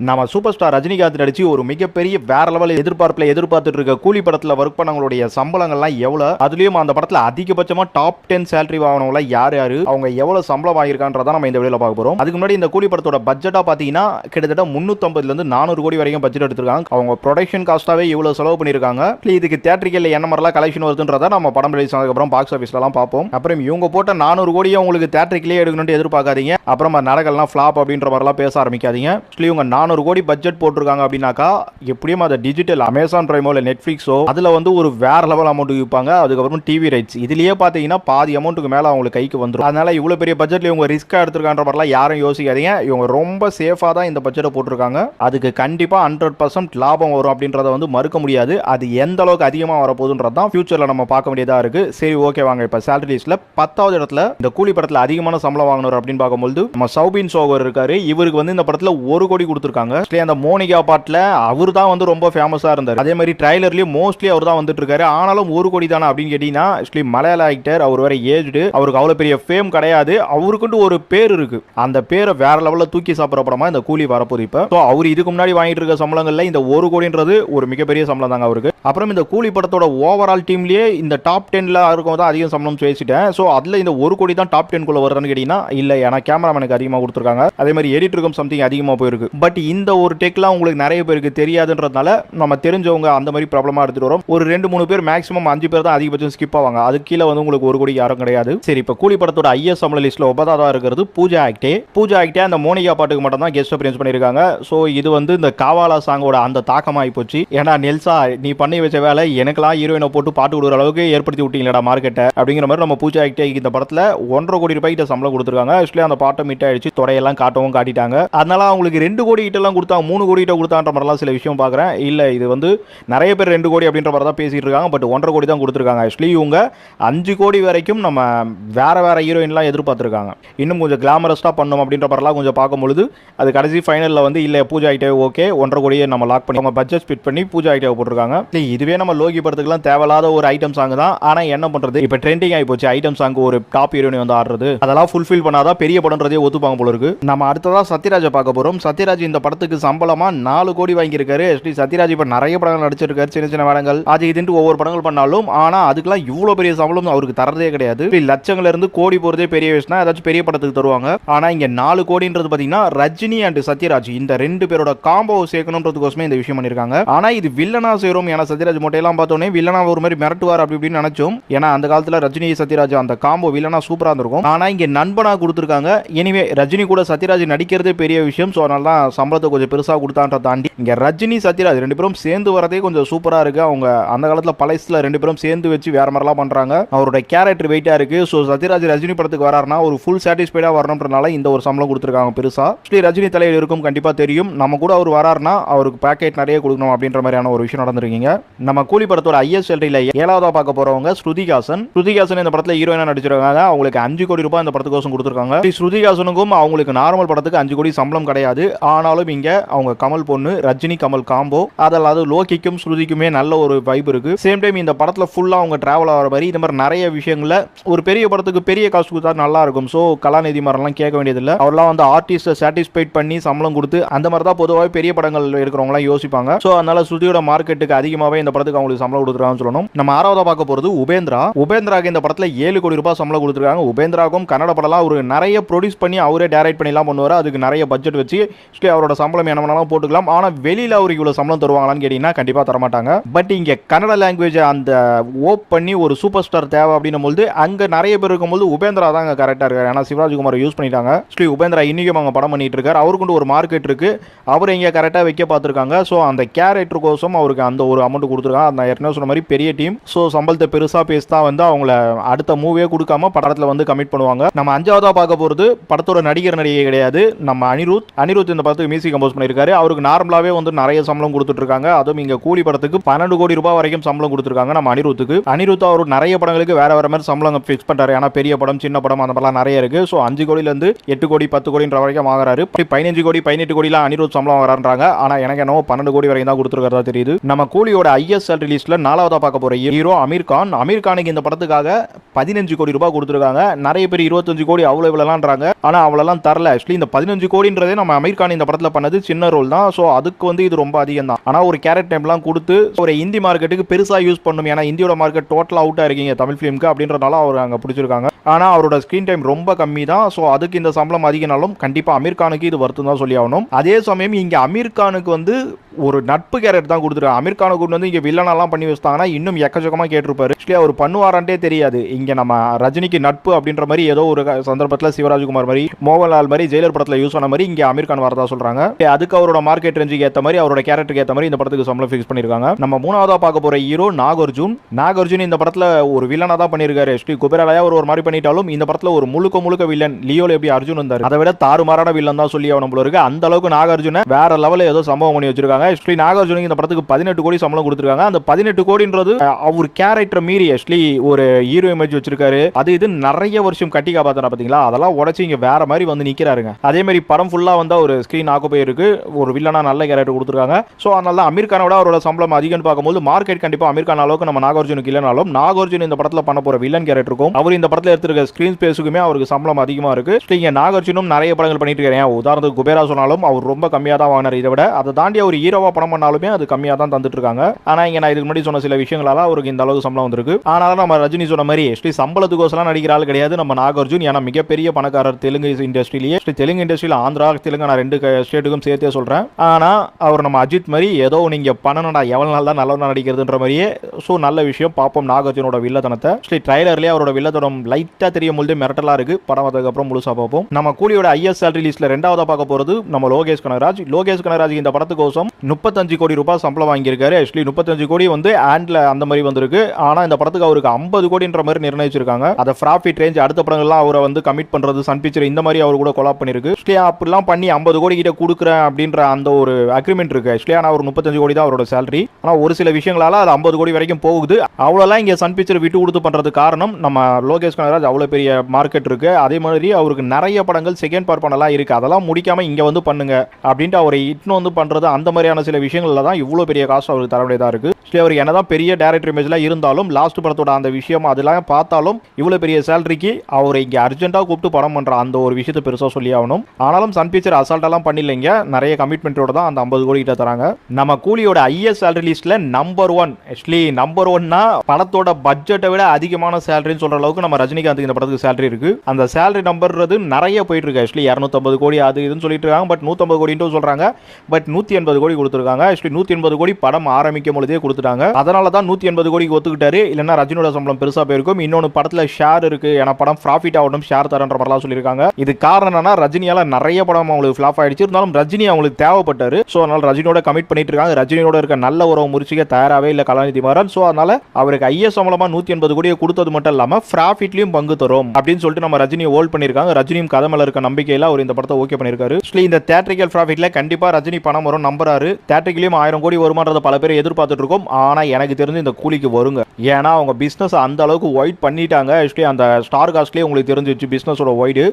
நம்ம super star Rajinikanth நடிச்சு ஒரு மிகப்பெரிய வேற லெவல் எதிர்பார்ப்பில் எதிர்பார்த்துட்டு இருக்க கூலி படத்தில் ஒர்க் பண்ணவங்களுடைய சம்பளங்கள்லாம் எவ்வளோ அதுலேயும் அந்த படத்தில் அதிகபட்சமாக டாப் டென் சேலரி வாங்கினவங்கள யார் யார்? அவங்க எவ்வளோ சம்பளம் வாங்கியிருக்கான்றத நம்ம இந்த வீடியோவில் பார்க்க போகிறோம் அதுக்கு முன்னாடி இந்த கூலி படத்தோட பட்ஜெட்டாக பார்த்தீங்கன்னா கிட்டத்தட்ட முந்நூற்றம்பதுலேருந்து நானூறு கோடி வரைக்கும் பட்ஜெட் எடுத்திருக்காங்க. அவங்க ப்ரொடக்ஷன் காஸ்ட்டாகவே இவ்வளோ செலவு பண்ணிருக்காங்க இதுக்கு தேட்டரிக்கல் என்ன மாதிரிலாம் கலெக்ஷன் வருதுன்றத நம்ம படம் ரிலீஸ் ஆனதுக்கப்புறம் பாக்ஸ் ஆஃபீஸ்லாம் பார்ப்போம். அப்புறம் இவங்க போட்ட நானூறு கோடியை உங்களுக்கு தேட்டரிக்கலே எடுக்கணும்னு எதிர்பார்க்காதீங்க. அப்புறம் நடக்கலாம் ஃப்ளாப் அப்படின்ற மாதிரிலாம் பேச ஆரம்பிக்காதீங்க. ஆக்சுவலி இவங்க நானூறு கோடி பட்ஜெட் போட்டிருக்காங்க அப்படின்னாக்கா எப்படியும் அதை டிஜிட்டல் அமேசான் பிரைமோ இல்லை நெட்ஃப்ளிக்ஸோ அதில் வந்து ஒரு வேற லெவல் அமௌண்ட் விற்பாங்க அதுக்கப்புறம் டிவி ரைட்ஸ் இதுலயே பார்த்தீங்கன்னா பாதி அமௌண்ட்டுக்கு மேலே அவங்களுக்கு கைக்கு வந்துடும் அதனால இவ்வளோ பெரிய பட்ஜெட்ல இவங்க ரிஸ்க்காக எடுத்துருக்கான்ற மாதிரிலாம் யாரும் யோசிக்காதீங்க. இவங்க ரொம்ப சேஃபாக தான் இந்த பட்ஜெட்டை போட்டிருக்காங்க. அதுக்கு கண்டிப்பாக ஹண்ட்ரட் பர்சன்ட் லாபம் வரும் அப்படின்றத வந்து மறுக்க முடியாது. அது எந்த அளவுக்கு அதிகமாக வரப்போகுதுன்றது தான் ஃபியூச்சரில் நம்ம பார்க்க வேண்டியதாக இருக்கு. சரி ஓகே வாங்க. இப்போ சேலரி லிஸ்ட்டில் பத்தாவது இடத்துல இந்த கூலி படத்தில் அதிகமான சம்பளம் வாங்கினார் அப்படின்னு பார்க்கும்போது நம்ம சௌபின் சோகர் இருக்காரு. இவருக்கு வந்து இந்த படத்தில் ஒரு கோடி கொடுத்துருக்காங்க Actually, அந்த மோனிகா பாட்டில் அவர் தான் வந்து ரொம்ப ஃபேமஸாக இருந்தார். அதே மாதிரி ட்ரைலர்லேயும் மோஸ்ட்லி அவர் தான் வந்துட்டு இருக்காரு ஆனாலும் ஒரு கோடி தானே அப்படின்னு கேட்டீங்கன்னா ஆக்சுவலி மலையாள ஆக்டர் அவர் வேற ஏஜ்டு அவருக்கு அவ்வளோ பெரிய ஃபேம் கிடையாது. அவருக்குன்ட்டு ஒரு பேர் இருக்கு. அந்த பேரை வேற லெவலில் தூக்கி சாப்பிட்ற படமா இந்த கூலி வரப்போகுது இப்போ. ஸோ அவர் இதுக்கு முன்னாடி வாங்கிட்டு இருக்க சம்பளங்களில் இந்த ஒரு கோடின்றது ஒரு மிகப்பெரிய சம்பளம் தாங்க அவருக்கு. அப்புறம் இந்த கூலி படத்தோட ஓவரால் டீம்லேயே இந்த டாப் டென்ல இருக்கும் தான் அதிகம் சம்பளம் பேசிட்டேன் ஸோ அதில் இந்த ஒரு கோடி தான் டாப் டென்குள்ள வருதுன்னு கேட்டீங்கன்னா இல்லை ஏன்னா கேமராமேனுக்கு அதிகமாக கொடுத்துருக்காங்க. அதே மாதிரி எடிட்டருக்கும் சம்திங் அதிகமாக போயிருக்கு. பட் இந்த ஒரு டெக்லாம் உங்களுக்கு நிறைய பேருக்கு தெரியாதுன்றதுனால நம்ம தெரிஞ்சவங்க அந்த மாதிரி ப்ராப்ளமாக எடுத்துகிட்டு வரோம். ஒரு ரெண்டு மூணு பேர் மேக்ஸிமம் அஞ்சு பேர் தான் அதிகபட்சம் ஸ்கிப் ஆவாங்க. அது கீழே வந்து உங்களுக்கு ஒரு கோடி யாரும் கிடையாது. சரி இப்போ கூலி படத்தோட ஐஎஸ் சம்பள லிஸ்ட்டில் ஒன்பதாவதாக இருக்கிறது பூஜா ஆக்டே. பூஜா ஆக்டே அந்த மோனிகா பாட்டுக்கு மட்டும் தான் கெஸ்ட் அப்பியன்ஸ் பண்ணியிருக்காங்க ஸோ இது வந்து இந்த காவாலா சாங்கோட அந்த தாக்கமாகி போச்சு. ஏன்னா நெல்சா நீ பண்ணி வச்ச வேலை எனக்கெல்லாம் ஹீரோயினை போட்டு பாட்டு விடுற அளவுக்கு ஏற்படுத்தி விட்டீங்களா மார்க்கெட்டை அப்படிங்கிற மாதிரி நம்ம பூஜா ஆக்டே இந்த படத்தில் ஒன்றரை கோடி ரூபாய்க்கு சம்பளம் கொடுத்துருக்காங்க. ஆக்சுவலி அந்த பாட்டை மீட் ஆயிடுச்சு. தொடையெல்லாம் காட்டவும் காட்டிட்டாங்க. அதனால அவங்களுக்கு ரெண்டு கோடி எல்லாம் கொடுத்தாங்க மூணு கோடி கிட்ட கொடுத்தான்ற மாதிரிலாம் சில விஷயம் பார்க்குறேன். இல்லை இது வந்து நிறைய பேர் ரெண்டு கோடி அப்படின்ற மாதிரி தான் பேசிட்டு இருக்காங்க. பட் ஒன்றரை கோடி தான் கொடுத்துருக்காங்க. ஆக்சுவலி இவங்க அஞ்சு கோடி வரைக்கும் நம்ம வேற வேற ஹீரோயின்லாம் எதிர்பார்த்துருக்காங்க. இன்னும் கொஞ்சம் கிளாமரஸ்டாக பண்ணும் அப்படின்ற மாதிரிலாம் கொஞ்சம் பார்க்கும்பொழுது அது கடைசி ஃபைனலில் வந்து இல்லை பூஜா ஐட்டே ஓகே ஒன்றரை கோடியை நம்ம லாக் பண்ணி அவங்க பட்ஜெட் ஸ்பிட் பண்ணி பூஜா ஐட்டே போட்டிருக்காங்க. இல்லை இதுவே நம்ம லோகி படத்துக்குலாம் தேவையில்லாத ஒரு ஐட்டம் சாங் தான். ஆனால் என்ன பண்ணுறது இப்போ ட்ரெண்டிங் ஆகி போச்சு. ஐட்டம் சாங் ஒரு டாப் ஹீரோயின் வந்து ஆடுறது. அதெல்லாம் ஃபுல்ஃபில் பண்ணாதான் பெரிய படம்ன்றதே ஒத்துப்பாங்க போல இருக்கு. நம்ம அடுத்ததா சத்யராஜை பார்க்க போகிறோம் சத்யராஜ் இந்த படத்துக்கு சம்பளமா நாலு கோடி வாங்கியிருக்காரு. ஸ்ரீ சத்யராஜ் இப்போ நிறைய படங்கள் நடிச்சிருக்காரு சின்ன சின்ன வேடங்கள் அது இதுன்ட்டு ஒவ்வொரு படங்கள் பண்ணாலும் ஆனா அதுக்கெல்லாம் இவ்வளோ பெரிய சம்பளம் அவருக்கு தரதே கிடையாது. இப்படி லட்சங்கள்ல இருந்து கோடி போறதே பெரிய விஷயம் ஏதாச்சும் பெரிய படத்துக்கு தருவாங்க. ஆனா இங்க நாலு கோடின்றது பாத்தீங்கன்னா ரஜினி அண்ட் சத்யராஜ். இந்த ரெண்டு பேரோட காம்போ சேர்க்கணுன்றதுக்கோசமே இந்த விஷயம் பண்ணிருக்காங்க ஆனா இது வில்லனா சேரும் ஏன்னா சத்யராஜ் மொட்டையெல்லாம் பார்த்தோன்னே வில்லனா ஒரு மாதிரி மிரட்டுவார் அப்படி இப்படின்னு நினைச்சோம். ஏன்னா அந்த காலத்துல ரஜினி சத்யராஜ் அந்த காம்போ வில்லனா சூப்பரா இருந்திருக்கும். ஆனா இங்க நண்பனா கொடுத்துருக்காங்க. எனிவே ரஜினி கூட சத்யராஜ் நடிக்கிறதே பெரிய விஷயம். ஸோ அதனால தான் சம்பளத்தை கொஞ்சம் பெருசாக கொடுத்தான்ற தாண்டி இங்கே ரஜினி சத்யராஜ் ரெண்டு பேரும் சேர்ந்து வரதே கொஞ்சம் சூப்பராக இருக்குது அவங்க அந்த காலத்தில் பழசுல ரெண்டு பேரும் சேர்ந்து வச்சு வேற மாதிரிலாம் பண்ணுறாங்க அவரோட கேரக்டர் வெயிட்டாக இருக்கு. ஸோ சத்யராஜ் ரஜினி படத்துக்கு வராருன்னா ஒரு ஃபுல் சாட்டிஸ்ஃபைடாக வரணுன்றனால இந்த ஒரு சம்பளம் கொடுத்துருக்காங்க பெருசாக ஸ்ரீ ரஜினி தலையில் இருக்கும் கண்டிப்பாக தெரியும். நம்ம கூட அவர் வராருன்னா அவருக்கு பேக்கெட் நிறைய கொடுக்கணும் அப்படின்ற மாதிரியான ஒரு விஷயம் நடந்திருக்கீங்க. நம்ம கூலி படத்தோட ஐஎஸ் சேலரியில ஏழாவதா பார்க்க போறவங்க ஸ்ருதிகாசன் ஸ்ருதிகாசன் இந்த படத்தில் ஹீரோயினாக நடிச்சிருக்காங்க. அவங்களுக்கு அஞ்சு கோடி ரூபாய் இந்த படத்துக்கோசம் கொடுத்துருக்காங்க. ஸ்ருதிகாசனுக்கும் அவங்களுக்கு நார்மல் படத்துக்கு அஞ்சு கோடி சம்பளம் கிடையாது. ஆனால் இருந்தாலும் இங்க அவங்க கமல் பொண்ணு ரஜினி கமல் காம்போ அதாவது லோகிக்கும் ஸ்ருதிக்குமே நல்ல ஒரு வைப் இருக்கு. சேம் டைம் இந்த படத்துல ஃபுல்லா அவங்க டிராவல் ஆகிற மாதிரி இந்த மாதிரி நிறைய விஷயங்கள ஒரு பெரிய படத்துக்கு பெரிய காசு கொடுத்தா நல்லா இருக்கும். ஸோ கலாநிதி மாதிரிலாம் கேட்க வேண்டியதில்லை. அவர்லாம் வந்து ஆர்டிஸ்ட்டை சாட்டிஸ்ஃபைட் பண்ணி சம்பளம் கொடுத்து அந்த மாதிரி தான் பொதுவாக பெரிய படங்கள் இருக்கிறவங்களாம் யோசிப்பாங்க. ஸோ அதனால ஸ்ருதியோட மார்க்கெட்டுக்கு அதிகமாகவே இந்த படத்துக்கு அவங்களுக்கு சம்பளம் கொடுத்துருக்காங்கன்னு சொல்லணும். நம்ம ஆறாவதா பார்க்க போறது உபேந்திரா. உபேந்திராக்கு இந்த படத்துல ஏழு கோடி ரூபாய் சம்பளம் கொடுத்துருக்காங்க. உபேந்திராக்கும் கன்னட படம்லாம் ஒரு நிறைய ப்ரொடியூஸ் பண்ணி அவரே டேரக்ட் பண்ணிலாம் பண்ணுவார். அதுக்கு நிறைய பட்ஜெட் வச்சு அவர் அவரோட சம்பளம் என்ன வேணாலும் போட்டுக்கலாம். ஆனால் வெளியில் அவருக்கு இவ்வளோ சம்பளம் தருவாங்களான்னு கேட்டிங்கன்னா கண்டிப்பாக தரமாட்டாங்க. பட் இங்கே கன்னட லாங்குவேஜ் அந்த ஓப் பண்ணி ஒரு சூப்பர் ஸ்டார் தேவை அப்படின்னும் போது அங்கே நிறைய பேர் இருக்கும்போது உபேந்திரா தான் அங்கே கரெக்டாக இருக்காரு. ஏன்னா சிவராஜ்குமார் யூஸ் பண்ணிட்டாங்க. ஸ்ரீ உபேந்திரா இன்னைக்கும் அவங்க படம் பண்ணிட்டு இருக்காரு. அவருக்கு ஒரு மார்க்கெட் இருக்கு. அவர் இங்கே கரெக்டாக வைக்க பார்த்துருக்காங்க. ஸோ அந்த கேரக்டர் கோசம் அவருக்கு அந்த ஒரு அமௌண்ட் கொடுத்துருக்காங்க. அந்த ஏற்கனவே சொன்ன மாதிரி பெரிய டீம் ஸோ சம்பளத்தை பெருசாக பேசினா வந்து அவங்கள அடுத்த மூவியே கொடுக்காம படத்தில் வந்து கமிட் பண்ணுவாங்க. நம்ம அஞ்சாவதாக பார்க்க போகிறது படத்தோட நடிகர் நடிகை கிடையாது. நம்ம அனிருத். அனிருத் இந்த படத்துக்கு மியூசிக் கம்போஸ் பண்ணியிருக்காரு. அவருக்கு நார்மலாகவே வந்து நிறைய சம்பளம் கொடுத்துட்ருக்காங்க. அதுவும் இங்கே கூலி படத்துக்கு பன்னெண்டு கோடி ரூபாய் வரைக்கும் சம்பளம் கொடுத்துருக்காங்க நம்ம அனிருத்துக்கு. அனிருத் அவர் நிறைய படங்களுக்கு வேற வேற மாதிரி சம்பளம் ஃபிக்ஸ் பண்ணுறாரு ஏன்னா பெரிய படம் சின்ன படம் அந்த மாதிரிலாம் நிறைய இருக்கு. ஸோ அஞ்சு கோடியிலேருந்து எட்டு கோடி பத்து கோடின்ற வரைக்கும் வாங்குறாரு. இப்படி பதினஞ்சு கோடி பதினெட்டு கோடிலாம் அனிருத் சம்பளம் வரான்றாங்க ஆனால் எனக்கு என்னவோ பன்னெண்டு கோடி வரைக்கும் தான் கொடுத்துருக்கிறதா தெரியுது. நம்ம கூலியோட ஐஎஸ்எல் ரிலீஸில் நாலாவதாக பார்க்க போகிற ஹீரோ அமீர் கான். அமீர் கானுக்கு இந்த படத்துக்காக பதினஞ்சு கோடி ரூபாய் கொடுத்துருக்காங்க. நிறைய பேர் இருபத்தஞ்சு கோடி அவ்வளோ இவ்வளோலான்றாங்க ஆனால் அவ்வளோலாம் தரல. ஆக்சுவலி இந்த பதினஞ்சு கோடின்றதே நம்ம அமீர் கான் இந்த படத்தில் படத்தில் பண்ணது சின்ன ரோல் தான். ஸோ அதுக்கு வந்து இது ரொம்ப அதிகம் தான் ஆனால் ஒரு கேரட் டைம்லாம் கொடுத்து ஒரு இந்தி மார்க்கெட்டுக்கு பெருசாக யூஸ் பண்ணும். ஏன்னா இந்தியோட மார்க்கெட் டோட்டல் அவுட்டாக இருக்கீங்க தமிழ் ஃபிலிம்க்கு அப்படின்றனால அவர் அங்கே பிடிச்சிருக்காங்க. ஆனால் அவரோட ஸ்க்ரீன் டைம் ரொம்ப கம்மி தான். ஸோ அதுக்கு இந்த சம்பளம் அதிகனாலும் கண்டிப்பாக அமீர் கானுக்கு இது வருத்தம் தான் சொல்லி ஆகணும். அதே சமயம் இங்கே அமீர் கானுக்கு வந்து ஒரு நட்பு கேரக்டர் தான் கொடுத்துருக்காங்க அமீர் கானை கொண்டு வந்து இங்கே வில்லனெல்லாம் பண்ணி வச்சுட்டாங்கன்னா இன்னும் எக்கச்சக்கமா கேட்டிருப்பாரு. ஆக்சுவலி அவர் பண்ணுவாரான்ட்டே தெரியாது. இங்கே நம்ம ரஜினிக்கு நட்பு அப்படின்ற மாதிரி ஏதோ ஒரு சந்தர்ப்பத்தில் சிவராஜ்குமார் மாதிரி மோகன்லால் மாதிரி ஜெயிலர் படத்தில் யூஸ் பண்ண மாதிரி இங்கே அமீர் கான் வரதா சொல்கிறாங்க அதுக்கு அவரோட மார்க்கெட் ரேஞ்சுக்கு ஏற்ற மாதிரி அவரோட கேரக்டருக்கு ஏற்ற மாதிரி இந்த படத்துக்கு சம்பளம் ஃபிக்ஸ் பண்ணியிருக்காங்க நம்ம மூணாவதாக பார்க்க போகிற ஹீரோ நாகார்ஜுன். நாகார்ஜுன் இந்த படத்தில் ஒரு வில்லனாக தான் பண்ணியிருக்காரு ஸ்ரீ குபேராலையா ஒரு ஒரு மாதிரி பண்ணிட்டாலும் இந்த படத்தில் ஒரு முழுக்க முழுக்க வில்லன் லியோல எப்படி அர்ஜுன் வந்தார் அதை விட தாறுமாறான வில்லன் தான் சொல்லி அவன் நம்மளுக்கு அந்த அளவுக்கு நாகார்ஜுன வேற லெவலில் ஏதோ சம்பவம் பண்ணி வச்சிருக்காங்க. ஸ்ரீ நாகார்ஜுனுக்கு இந்த படத்துக்கு பதினெட்டு கோடி சம்பளம் கொடுத்துருக்காங்க. அந்த பதினெட்டு கோடின்றது அவர் கேரக்டர் மீறி ஆக்சுவலி ஒரு ஹீரோ இமேஜ் வச்சிருக்காரு. அது இது நிறைய வருஷம் கட்டி காப்பாத்தன பாத்தீங்களா? அதெல்லாம் உடச்சு இங்க வேற மாதிரி வந்து நிக்கிறாருங்க. அதே மாதிரி படம் ஃபுல்லா வந்து ஒரு ஸ்கிரீன் ஆக்குப்பை இருக்கு. ஒரு வில்லனா நல்ல கேரக்டர் கொடுத்துருக்காங்க. ஸோ அதனால அமீர் கானோட அவரோட சம்பளம் அதிகம்னு பார்க்கும்போது மார்க்கெட் கண்டிப்பா அமீர் கான் அளவுக்கு நம்ம நாகார்ஜுனுக்கு இல்லைனாலும் நாகார்ஜுன் இந்த படத்துல பண்ண போற வில்லன் கேரக்டருக்கும் அவர் இந்த படத்துல எடுத்திருக்க ஸ்கிரீன் ஸ்பேஸுக்குமே அவருக்கு சம்பளம் அதிகமா இருக்கு. So, இங்க நாகார்ஜுனும் நிறைய படங்கள் பண்ணிட்டு இருக்காரு. உதாரணத்துக்கு குபேரா சொன்னாலும் அவர் ரொம்ப கம்மியா தான் வாங்கினார். இதை விட அதை தாண்டி அவர் ஹீரோவா படம் பண்ணாலுமே அது கம்மியா தான் தந்துட்டு இருக்காங்க ஆனா இங்க நான் இதுக்கு முன்னாடி சொன்ன சில விஷயங்களால அவருக்கு இந்த அளவுக்கு சம்பளம் வந்திருக்கு. ஆனாலும் நம்ம ரஜினி சொன்ன மாதிரி ஸ்ரீ சம்பளத்துக்கோசலாம் நடிக்கிற ஆள் கிடையாது. நம்ம நாகார்ஜுன் ஏன்னா மிகப்பெரிய பணக்காரர் தெலுங்கு இண்டஸ்ட்ரியிலேயே ஸ்ரீ தெலுங்கு இண்டஸ்ட்ரியில் ஆந்திரா தெலுங்கானா ரெண்டு ஸ்டேட்டுக்கும் சேர்த்தே சொல்றேன். ஆனா அவர் நம்ம அஜித் மாதிரி ஏதோ நீங்க பண்ணணும்டா எவ்வளவு நாள் தான் நல்லவனா நடிக்கிறதுன்ற மாதிரியே. ஸோ நல்ல விஷயம். பார்ப்போம் நாகார்ஜுனோட வில்லத்தனத்தை. ஸ்ரீ ட்ரைலர்லேயே அவரோட வில்லத்தனம் லைட்டா தெரியும் பொழுது மிரட்டலா இருக்கு. படம் வந்ததுக்கப்புறம் முழுசா பார்ப்போம் நம்ம கூலியோட ஐஎஸ் சேலரி லிஸ்ட்ல ரெண்டாவதா பார்க்க போறது நம்ம லோகேஷ் கனகராஜ். லோகேஷ் கனகராஜ் இந்த படத்துக்கோசம் முப்பத்தஞ்சு கோடி ரூபாய் சம்பளம் வாங்கியிருக்காரு. ஆக்சுவலி முப்பத்தஞ்சு கோடி வந்து ஆண்ட்ல அந்த மாதிரி வந்திருக்கு. ஆனால் இந்த படத்துக்கு அவருக்கு ஐம்பது கோடின்ற மாதிரி நிர்ணயிச்சிருக்காங்க. அதை ப்ராஃபிட் ரேஞ்ச் அடுத்த படங்கள்லாம் அவரை வந்து கமிட் பண்றது சன் பிக்சர் இந்த மாதிரி அவர் கூட கொலாப் பண்ணிருக்கு ஆக்சுவலி அப்படிலாம் பண்ணி ஐம்பது கோடி கிட்ட கொடுக்குறேன் அப்படின்ற அந்த ஒரு அக்ரிமெண்ட் இருக்கு. ஆக்சுவலி ஆனா ஒரு முப்பத்தஞ்சு கோடி தான் அவரோட சேலரி ஆனால் ஒரு சில விஷயங்களால அது ஐம்பது கோடி வரைக்கும் போகுது. அவ்வளோலாம் இங்க சன் பிக்சர் விட்டு கொடுத்து பண்றது காரணம் நம்ம லோகேஷ் கனகராஜ் அவ்வளோ பெரிய மார்க்கெட் இருக்கு. அதே மாதிரி அவருக்கு நிறைய படங்கள் செகண்ட் பார்ட் பண்ணலாம் இருக்கு. அதெல்லாம் முடிக்காம இங்க வந்து பண்ணுங்க அப்படின்ட்டு அவரை இட்னு வந்து பண்றது அந்த மாதிரி மாதிரியான சில விஷயங்களில் தான் இவ்வளோ பெரிய காசு அவருக்கு தர வேண்டியதா இருக்கு. ஆக்சுவலி அவர் என்னதான் பெரிய டேரக்டர் இமேஜ்லாம் இருந்தாலும் லாஸ்ட் படத்தோட அந்த விஷயம் அதெல்லாம் பார்த்தாலும் இவ்வளோ பெரிய சேலரிக்கு அவர் இங்கே அர்ஜென்ட்டாக கூப்பிட்டு படம் பண்ணுற அந்த ஒரு விஷயத்தை பெருசாக சொல்லி ஆகணும். ஆனாலும் சன் பிக்சர் அசால்ட்டெல்லாம் பண்ணில்லைங்க. நிறைய கமிட்மெண்ட்டோட தான் அந்த ஐம்பது கோடி கிட்ட தராங்க. நம்ம கூலியோட ஐஎஸ் சேலரி லிஸ்ட்டில் நம்பர் ஒன் ஆக்சுவலி நம்பர் ஒன்னா படத்தோட பட்ஜெட்டை விட அதிகமான சேலரின்னு சொல்கிற அளவுக்கு நம்ம ரஜினிகாந்த் இந்த படத்துக்கு சேலரி இருக்குது அந்த சேலரி நம்பர்றது நிறைய போயிட்டு இருக்கு. ஆக்சுவலி இரநூத்தம்பது கோடி அது இதுன்னு சொல்லிட்டு இருக்காங்க. பட் நூற்றம்பது கோடின்ட்டு சொல்கிறாங்க பட் நூற்றி எண்பது கோடி கொடுத்துருக்காங்க. ஆக்சுவலி நூற்றி எண்பது கோடி படம் ஆரம்பிக்கும் பொழுதே கொடுத்துட்டாங்க. அதனால தான் நூற்றி எண்பது கோடிக்கு ஒத்துக்கிட்டாரு. இல்லைன்னா ரஜினியோட சம்பளம் பெருசா போயிருக்கும். இன்னொன்று படத்துல ஷேர் இருக்கு. ஏன்னா படம் ப்ராஃபிட் ஆகணும் ஷேர் தரன்ற மாதிரிலாம் சொல்லியிருக்காங்க. இது காரணம் என்னன்னா ரஜினியால நிறைய படம் அவங்களுக்கு ஃபிளாப் ஆயிடுச்சு. இருந்தாலும் ரஜினி அவங்களுக்கு தேவைப்பட்டாரு. ஸோ அதனால ரஜினியோட கமிட் பண்ணிட்டு இருக்காங்க. ரஜினியோட இருக்க நல்ல உறவு முறிச்சிக்க தயாராகவே இல்லை கலாநிதி மாறன் ஸோ அதனால அவருக்கு ஐஏ சம்பளமா நூற்றி எண்பது கோடியை கொடுத்தது மட்டும் இல்லாம ப்ராஃபிட்லயும் பங்கு தரும். அப்படின்னு சொல்லிட்டு நம்ம ரஜினியை ஹோல்ட் பண்ணியிருக்காங்க. ரஜினியும் கதமல இருக்க நம்பிக்கையில அவர் இந்த படத்தை ஓகே பண்ணியிருக்காரு. இந்த தேட்டரிக்கல் ப்ராஃபிட்ல கண்டிப்பா ரஜினி பணம் வரும். நம்புறாரு. தேட்டரிக்கலையும் ஆயிரம் கோடி வருமானதை பல பேர் எதிர்பார்த்துட்டு இருக்கோம் ஆனா எனக்கு தெரிஞ்சு இந்த கூலிக்கு வருங்க. ஏன்னா அவங்க பிஸ்னஸ் அந்த அளவுக்கு ஒயிட் பண்ணிட்டாங்க. ஆக்சுவலி அந்த ஸ்டார் காஸ்ட்லேயே உங்களுக்கு தெரிஞ்சிச்சு பிசினஸோட ஒய்டு